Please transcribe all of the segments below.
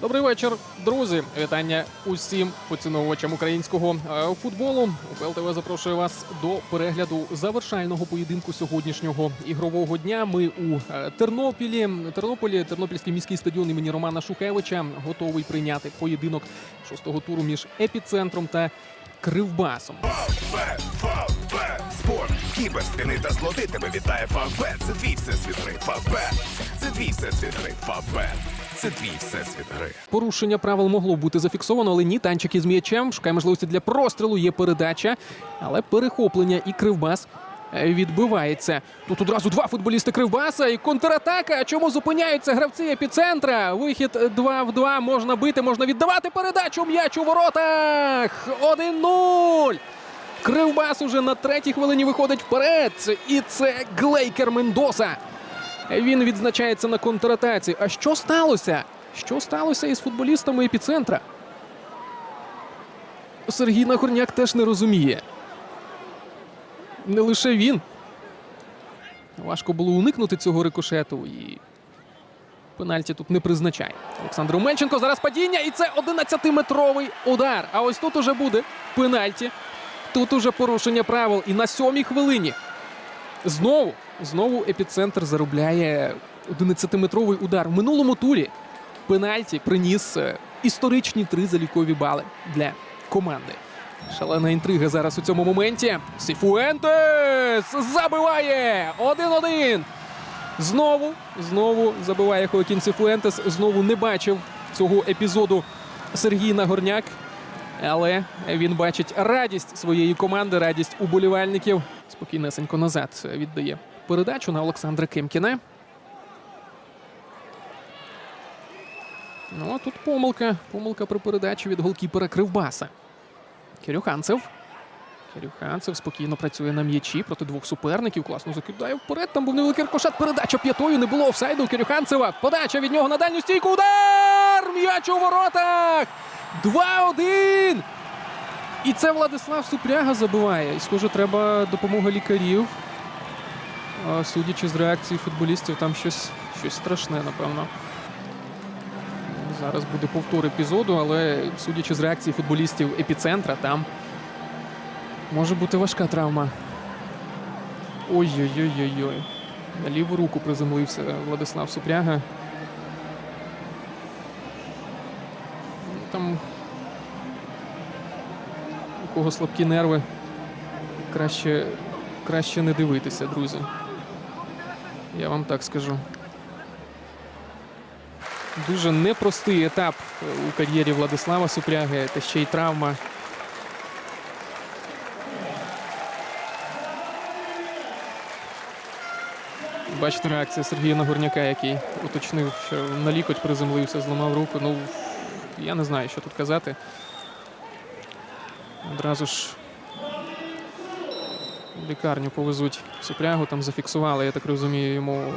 Добрий вечір, друзі. Вітання усім поціновувачам українського е, футболу. УПЛ запрошує вас до перегляду завершального поєдинку сьогоднішнього ігрового дня. Ми у е, Тернополі. Тернополі, Тернопільський міський стадіон імені Романа Шухевича готовий прийняти поєдинок шостого туру між епіцентром та Кривбасом. Спорт, кібер, та злоти тебе вітає Фавбет. Це твій всесвіт гри. Фавбет. Це твій всесвіт гри. Фавбет. Це твій всесвіт гри. Порушення правил могло бути зафіксовано, але ні, танчик із м'ячем. Шукає можливості для прострілу, є передача, але перехоплення і кривбас. е, Відбивається тут одразу два футболісти Кривбаса і контратака. Чому зупиняються гравці епіцентра? Вихід 2 в 2. Можна бити, можна віддавати передачу. М'яч у воротах. 1-0. Кривбас уже на третій хвилині виходить вперед. І це Глейкер Мендоса. Він відзначається на контратаці. А що сталося? Що сталося із футболістами епіцентра? Сергій Нагорняк теж не розуміє. Не лише він. Важко було уникнути цього рикошету і пенальті тут не призначає. Олександр Умельченко зараз падіння, і це 11-метровий удар. А ось тут уже буде пенальті. Тут уже порушення правил. І на сьомій хвилині Знову, знову епіцентр заробляє 11-метровий удар. В минулому турі пенальті приніс е, історичні три залікові бали для команди. Шалена інтрига зараз у цьому моменті. Сіфуентес забиває 1-1. Знову, знову забиває Хоакін Сіфуентес. Знову не бачив цього епізоду Сергій Нагорняк. Але він бачить радість своєї команди, радість уболівальників. Спокійнесенько назад віддає передачу на Олександра Кимкіна. Ну, а тут помилка. Помилка при передачі від голкіпера Кривбаса. Кирюханцев. Кирюханцев спокійно працює на м'ячі проти двох суперників. Класно закидає вперед. Там був невеликий рикошет. Передача п'ятою. Не було офсайду у Кирюханцева. Подача від нього на дальню стійку. Удар! М'яч у воротах! 2-1! І це Владислав Супряга забиває. І, схоже, треба допомога лікарів. Судячи з реакції футболістів, там щось, щось страшне, напевно. Зараз буде повтор епізоду, але судячи з реакції футболістів епіцентра, там може бути важка травма. Ой-ой-ой-ой-ой. На ліву руку приземлився Владислав Супряга. Там у кого слабкі нерви. Краще, краще не дивитися, друзі. Я вам так скажу. Дуже непростий етап у кар'єрі Владислава Супряги, та ще й травма. Бачите реакція Сергія Нагорняка, який уточнив, що на лікоть приземлився, зламав руку. Ну, я не знаю, що тут казати. Одразу ж в лікарню повезуть Супрягу, там зафіксували, я так розумію, йому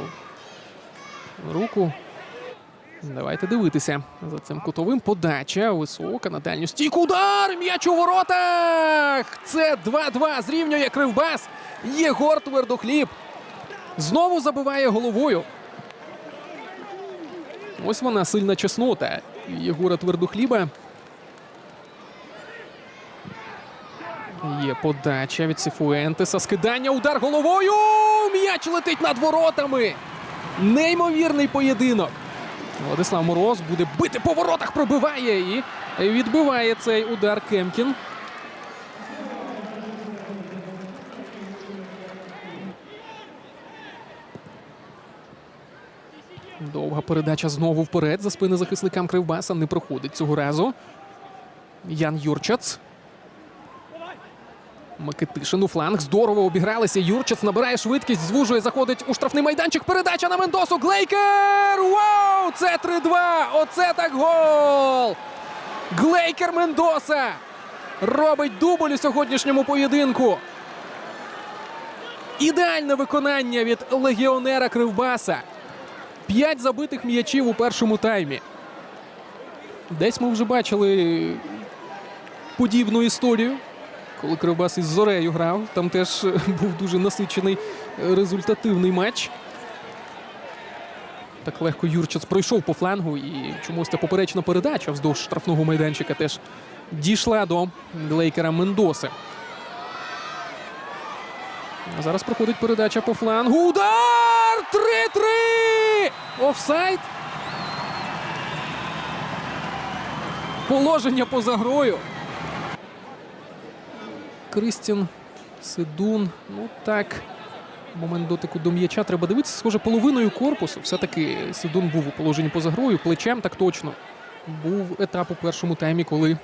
руку. Давайте дивитися за цим кутовим. Подача висока на дальню стійку. Удар! М'яч у воротах! Це 2-2. Зрівнює Кривбас. Єгор Твердохліб. Знову забиває головою. Ось вона сильна чеснота Єгора Твердохліба. Є подача від Сіфуентеса. Скидання, удар головою. М'яч летить над воротами. Неймовірний поєдинок. Владислав Мороз буде бити по воротах, пробиває і відбиває цей удар Кемкін. Довга передача знову вперед. За спини захисникам Кривбаса не проходить цього разу. Ян Юрчац. Микитишин у фланг. Здорово обігралися. Юрчац набирає швидкість, звужує, заходить у штрафний майданчик. Передача на Мендосу. Глейкер! Вау! Це 3-2! Оце так гол! Глейкер Мендоса! Робить дубль у сьогоднішньому поєдинку. Ідеальне виконання від легіонера Кривбаса. П'ять забитих м'ячів у першому таймі. Десь ми вже бачили подібну історію, коли Кривбас із Зорею грав. Там теж е, був дуже насичений е, результативний матч. Так легко Юрчац пройшов по флангу і чомусь ця поперечна передача вздовж штрафного майданчика теж дійшла до Глейкера Мендоси. А зараз проходить передача по флангу. Удар! 3-3! Офсайд. Положення поза грою. Кристін Сидун. Ну так. Момент дотику до м'яча треба дивитися. Схоже, половиною корпусу. Все-таки Сидун був у положенні поза грою. Плечем так точно. Був етап у першому таймі, коли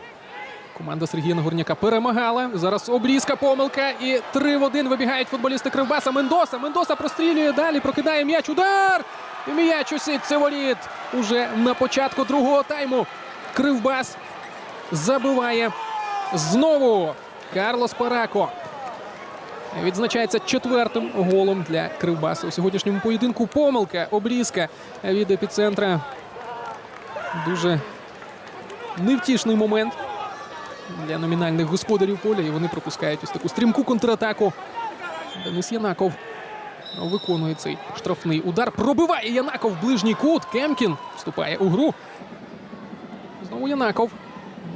команда Сергія Нагорняка перемагала. Зараз обрізка, помилка. І 3 в 1 вибігають футболісти Кривбаса. Мендоса. Мендоса прострілює далі, прокидає м'яч. Удар! І м'яч у сітці воріт. Уже на початку другого тайму. Кривбас забиває знову. Карлос Парако відзначається четвертим голом для Кривбаса у сьогоднішньому поєдинку. Помилка, обрізка від епіцентра. Дуже невтішний момент для номінальних господарів поля. І вони пропускають ось таку стрімку контратаку. Денис Янаков виконує цей штрафний удар. Пробиває Янаков в ближній кут. Кемкін вступає у гру. Знову Янаков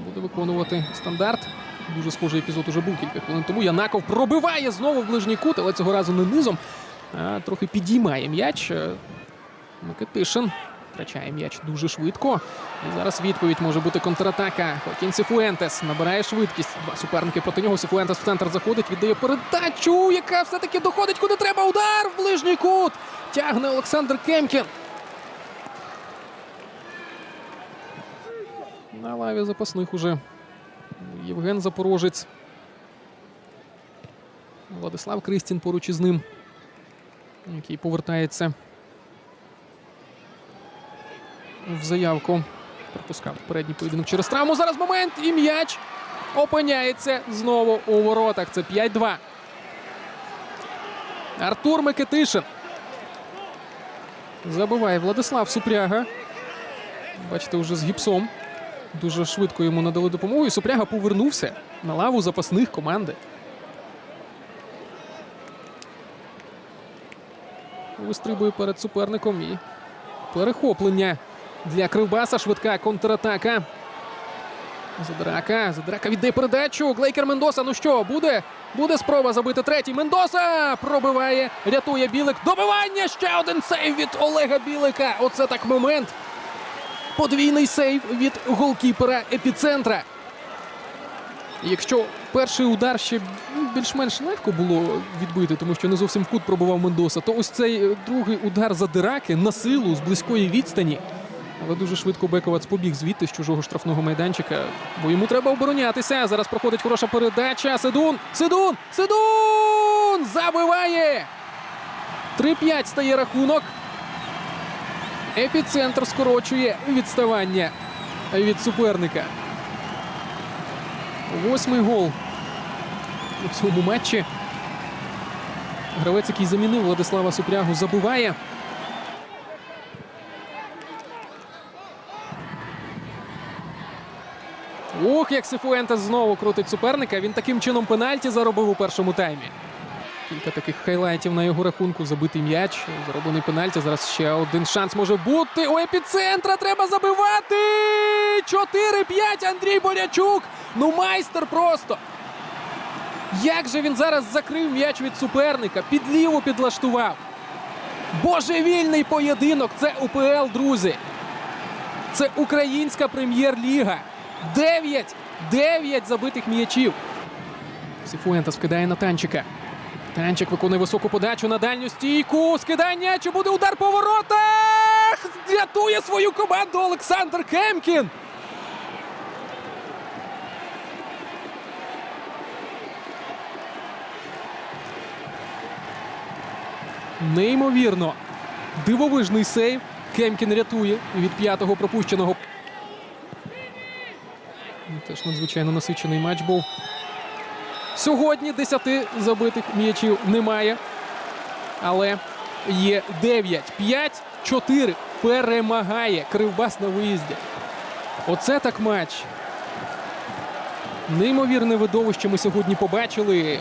буде виконувати стандарт. Дуже схожий епізод уже був кілька хвилин тому. Янаков пробиває знову в ближній кут, але цього разу не низом, а трохи підіймає м'яч. Е, Микитишин втрачає м'яч дуже швидко. І зараз відповідь може бути контратака. Хокін Сіфуентес набирає швидкість. Два суперники проти нього. Сіфуентес в центр заходить, віддає передачу, яка все-таки доходить куди треба. Удар в ближній кут. Тягне Олександр Кемкін. На лаві запасних уже Євген Запорожець. Владислав Кристін поруч із ним, який повертається в заявку. Пропускав передній поєдинок через травму. Зараз момент і м'яч опиняється знову у воротах. Це 5-2. Артур Микитишин. Забиває Владислав Супряга. Бачите, вже з гіпсом. Дуже швидко йому надали допомогу. І Супряга повернувся на лаву запасних команди. Вистрибує перед суперником і перехоплення для Кривбаса. Швидка контратака. Задрака. Задрака віддає передачу. Глейкер Мендоса. Ну що, буде? Буде спроба забити третій. Мендоса пробиває, рятує Білик. Добивання! Ще один сейв від Олега Білика. Оце так момент. Подвійний сейв від голкіпера епіцентра. Якщо перший удар ще більш-менш легко було відбити, тому що не зовсім в кут пробував Мендоса, то ось цей другий удар за дираки на силу з близької відстані. Але дуже швидко Бековац побіг звідти з чужого штрафного майданчика, бо йому треба оборонятися. Зараз проходить хороша передача. Сидун! Сидун! Сидун! Забиває! 3-5 стає рахунок. Епіцентр скорочує відставання від суперника. Восьмий гол у цьому матчі. Гравець, який замінив Владислава Супрягу, забиває. Ух, як Сифуентес знову крутить суперника. Він таким чином пенальті заробив у першому таймі. Кілька таких хайлайтів на його рахунку. Забитий м'яч, зароблений пенальті. Зараз ще один шанс може бути. У епіцентра треба забивати. 4-5 Андрій Борячук. Ну майстер просто. Як же він зараз закрив м'яч від суперника? Під ліву підлаштував. Божевільний поєдинок. Це УПЛ, друзі. Це українська прем'єр-ліга. 9! 9 забитих м'ячів. Сіфуентес вкидає на танчика. Танчик виконує високу подачу на дальню стійку. Скидання. Чи буде удар по воротах? Рятує свою команду Олександр Кемкін. Неймовірно. Дивовижний сейв. Кемкін рятує від п'ятого пропущеного. Теж надзвичайно насичений матч був. Сьогодні 10 забитих м'ячів немає. Але є 9. 5-4 перемагає Кривбас на виїзді. Оце так матч. Неймовірне видовище ми сьогодні побачили.